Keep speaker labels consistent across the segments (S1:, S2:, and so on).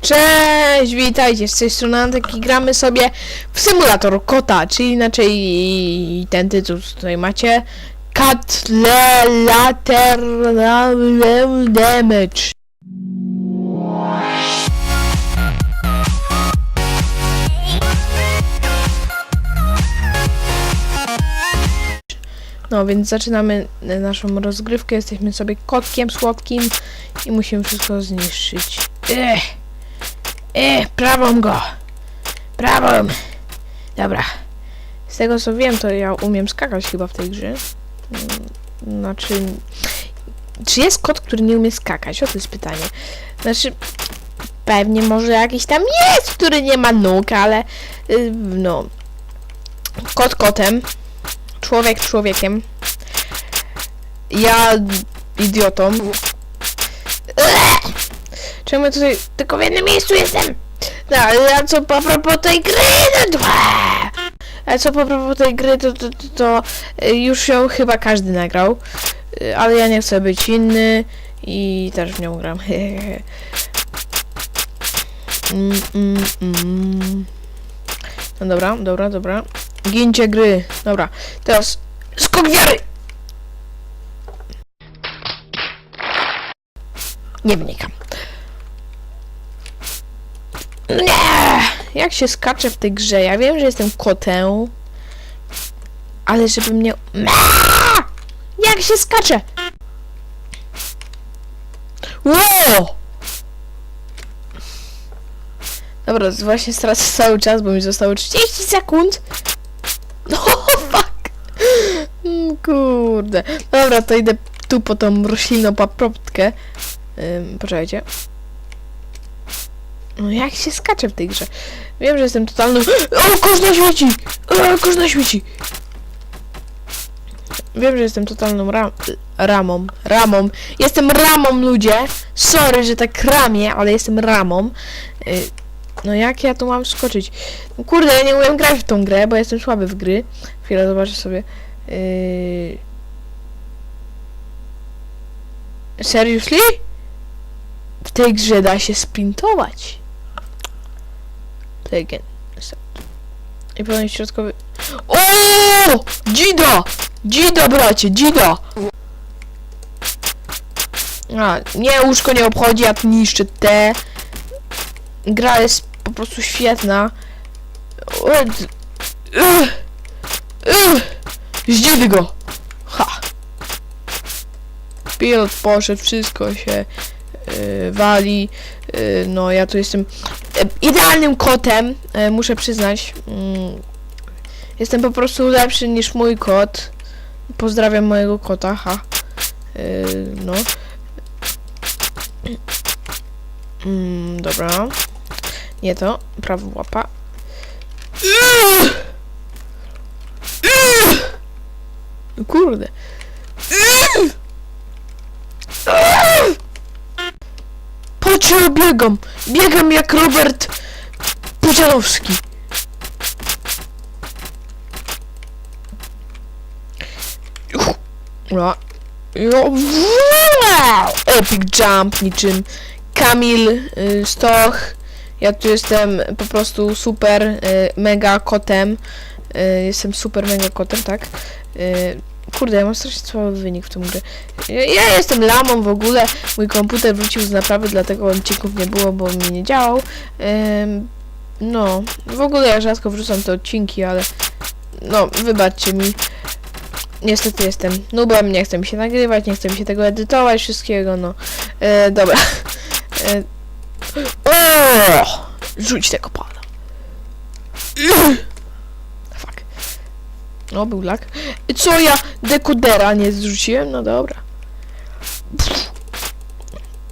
S1: Cześć, witajcie, z tej strony i gramy sobie w symulator kota, czyli inaczej ten tytuł tutaj macie Cat Lateral Damage. No więc zaczynamy naszą rozgrywkę, jesteśmy sobie kotkiem słodkim i musimy wszystko zniszczyć. Ech. E, prawą go! Prawą! Dobra. Z tego co wiem, to ja umiem skakać chyba w tej grze. Mm, Znaczy... Czy jest kot, który nie umie skakać? O to jest pytanie. Znaczy... Pewnie może jakiś tam jest, który nie ma nóg, ale... y, No... Kot kotem. Człowiek człowiekiem. Ja... Idiotą. Czemu ja tutaj tylko w jednym miejscu jestem? No, ale a co po propos tej gry, no to... A co po propos tej gry, to, to, to, to y, już ją chyba każdy nagrał. Y, Ale ja nie chcę być inny i też w nią gram. mm, mm, mm. No dobra, dobra, dobra. Gincie gry. Dobra, teraz skok wiary! Nie wnikam. Nie! Jak się skacze w tej grze? Ja wiem, że jestem kotem. Ale żeby mnie... Jak się skacze? Ło! Dobra, właśnie stracę cały czas, bo mi zostało 30 sekund. No, fuck. Mm, Kurde. Dobra, to idę tu po tą roślinną paprotkę. Ym, poczekajcie. No jak się skacze w tej grze? Wiem, że jestem totalną... O, kosz na śmieci! O, kosz na śmieci! Wiem, że jestem totalną ram... ramą. Ramą. Jestem ramą, ludzie! Sorry, że tak ramię, ale jestem ramą. Y, No jak ja tu mam skoczyć? No Kurde, ja nie umiem grać w tą grę, bo jestem słaby w gry. Chwilę, zobaczę sobie. Yy... Seriously? W tej grze da się sprintować. Again. Start. I powinien środkowy... O! Dzida! Dzida, bracie, dzida! A, nie, łóżko nie obchodzi, ja tu niszczę te. Gra jest po prostu świetna. Zdziwi go! Ha! Pilot poszedł, wszystko się wali. Yy, no, ja tu jestem e, idealnym kotem, e, muszę przyznać. Mm, jestem po prostu lepszy niż mój kot. Pozdrawiam mojego kota, ha. No. Mm, dobra. Nie to. Prawa łapa. Kurde. Patrzcie, biegam! Biegam jak Robert Pudzianowski. No. No. Epic jump niczym Kamil y, Stoch. Ja tu jestem po prostu super y, mega kotem. Y, jestem super mega kotem, tak? Kurde, ja mam strasznie słaby wynik w tym grze. Ja, jestem lamą w ogóle. Mój komputer wrócił z naprawy, dlatego odcinków nie było, bo mi nie działał. No, w ogóle ja rzadko wrzucam te odcinki, ale no, wybaczcie mi. Niestety jestem nubem, nie chce mi się nagrywać, nie chce mi się tego edytować, wszystkiego, no. E, dobra. E, o! Rzuć tego pana. O, był lak. Co ja dekodera nie zrzuciłem? No dobra.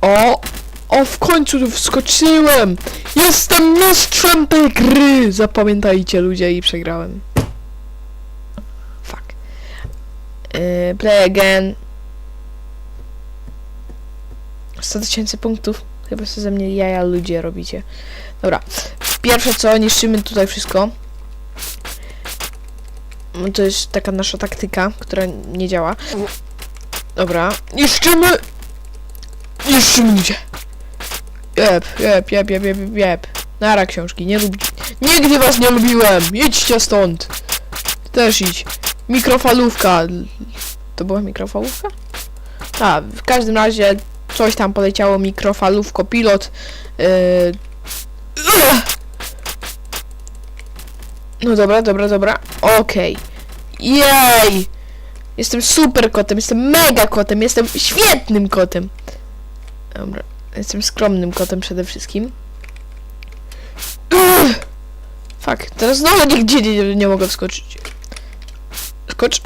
S1: O! O, w końcu wskoczyłem! Jestem mistrzem tej gry! Zapamiętajcie ludzie i przegrałem. Fuck. Yy, play again. 100 tysięcy punktów. Chyba sobie ze mnie jaja ludzie robicie. Dobra. Pierwsze co, niszczymy tutaj wszystko. To jest taka nasza taktyka, która nie działa. Dobra. Niszczymy! Niszczymy ludzie! Jeb, jeb, jeb, jeb, jeb, jeb. Nara książki, nie lubi... Nigdy was nie lubiłem! Idźcie stąd! Też idź. Mikrofalówka. To była mikrofalówka? A, w każdym razie coś tam poleciało mikrofalówko pilot. Yy... No dobra, dobra, dobra. Okej. Jej! Jestem super kotem, jestem mega kotem, jestem świetnym kotem. Dobra, jestem skromnym kotem przede wszystkim. Ugh! Fuck, teraz znowu nigdzie nie, nie mogę wskoczyć. Skocz.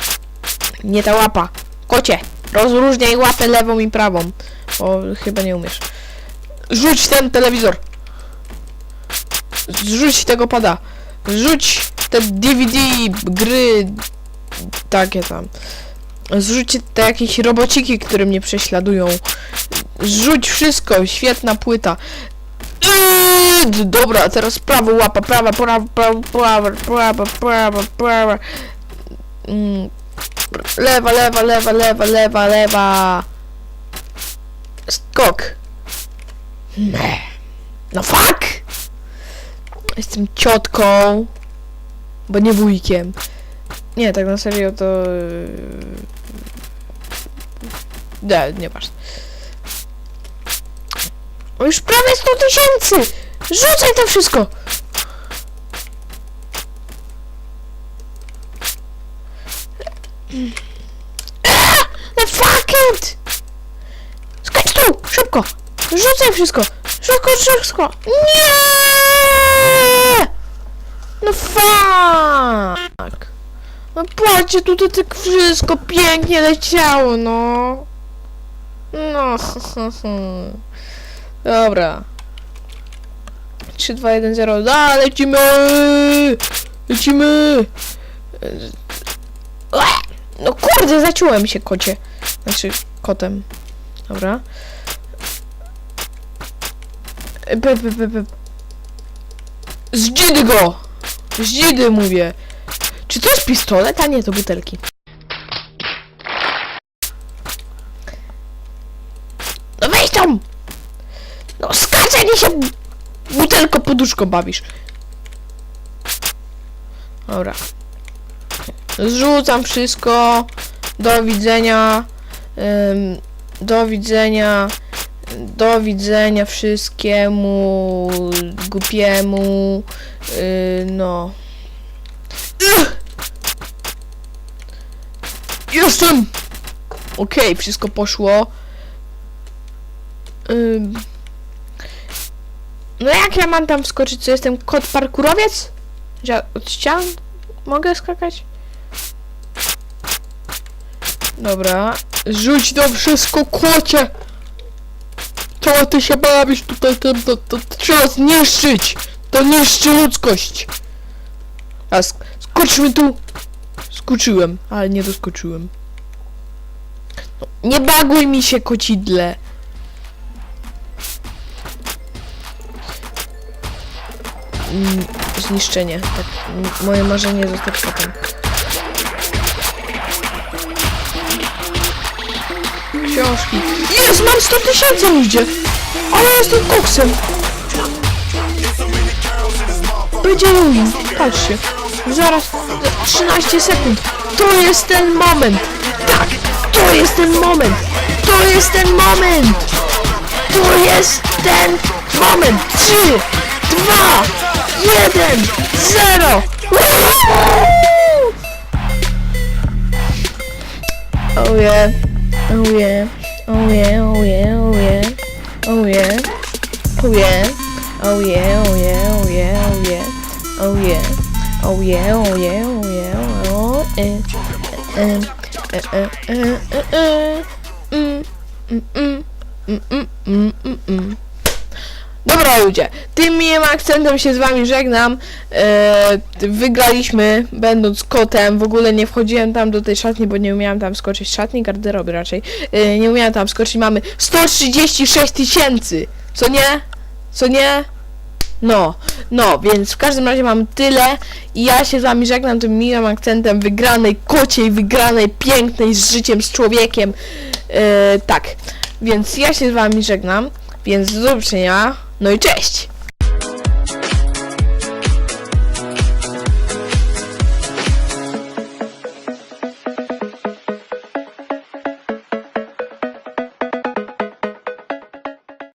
S1: Nie ta łapa. Kocie, rozróżniaj łapę lewą i prawą. O, chyba nie umiesz. Rzuć ten telewizor. Zrzuć tego pada. Rzuć te DVD, gry, takie tam. Zrzuć te jakieś robociki, które mnie prześladują. Zrzuć wszystko, świetna płyta. D- Dobra, teraz prawo łapa, prawa, prawa, prawa, prawa, prawa, prawa, prawa. Mm, Lewa, lewa, lewa, lewa, lewa, lewa. Skok. Nie. No fuck! Jestem ciotką. Bo nie wujkiem. Nie, tak na serio to... yy, Nie, nie masz. O, już prawie 100 tysięcy! Rzucaj to wszystko! No fuck it! Skacz tu! Szybko! Rzucaj wszystko! Szybko, szybko! Nie! No fuck! No patrzcie, tutaj tak wszystko pięknie leciało, no. No, Dobra. 3, 2, 1, 0. Da, lecimy! Lecimy! Ue! No kurde, zaciąłem się kocie. Znaczy, kotem. Dobra. P, p, p, p. Zdzidy go! Zdzidy mówię. Czy to jest pistolet? A nie, to butelki. No weź tam! No skaczaj, nie się butelko poduszką bawisz. Dobra. Zrzucam wszystko. Do widzenia. Ym, do widzenia. Do widzenia wszystkiemu głupiemu. Yy, no. Ugh! Jestem! Okej, wszystko poszło. Ym. No jak ja mam tam wskoczyć? Co jestem kot parkurowiec? Że od ścian mogę skakać? Dobra. Rzuć to wszystko, kocie! Czego ty się bawisz tutaj? To, to, to, to trzeba zniszczyć! To niszczy ludzkość! A sk skoczmy tu! Skoczyłem, ale nie doskoczyłem. No, nie baguj mi się, kocidle! Mm, zniszczenie. Tak, moje marzenie zostać potem. Książki. Jest, mam 100 tysięcy ludzie! Ale jestem koksem! Będzie Lunin, patrzcie. Zaraz, za 13 sekund. To jest ten moment! Tak, to jest ten moment! To jest ten moment! To jest ten moment! 3, 2, 1, 0! Oh yeah. Oh yeah. Oh yeah, oh yeah, oh yeah. Oh yeah. Oh yeah. Oh yeah, oh yeah, oh yeah, oh yeah. Oh yeah. Oh yeah, oh yeah, oh yeah. Oh eh. Eh, eh, eh, eh, eh, eh. Mm, mm, mm, mm, mm, mm, mm, mm. Dobra ludzie, tym miłym akcentem się z wami żegnam. E, wygraliśmy, będąc kotem. W ogóle nie wchodziłem tam do tej szatni, bo nie umiałem tam skoczyć. Szatni, garderoby raczej. E, nie umiałem tam skoczyć. Mamy 136 tysięcy. Co nie? Co nie? No, no, więc w każdym razie mam tyle i ja się z wami żegnam tym miłym akcentem wygranej kociej, wygranej pięknej z życiem, z człowiekiem. E, tak, więc ja się z wami żegnam. Więc do zobaczenia. No i cześć!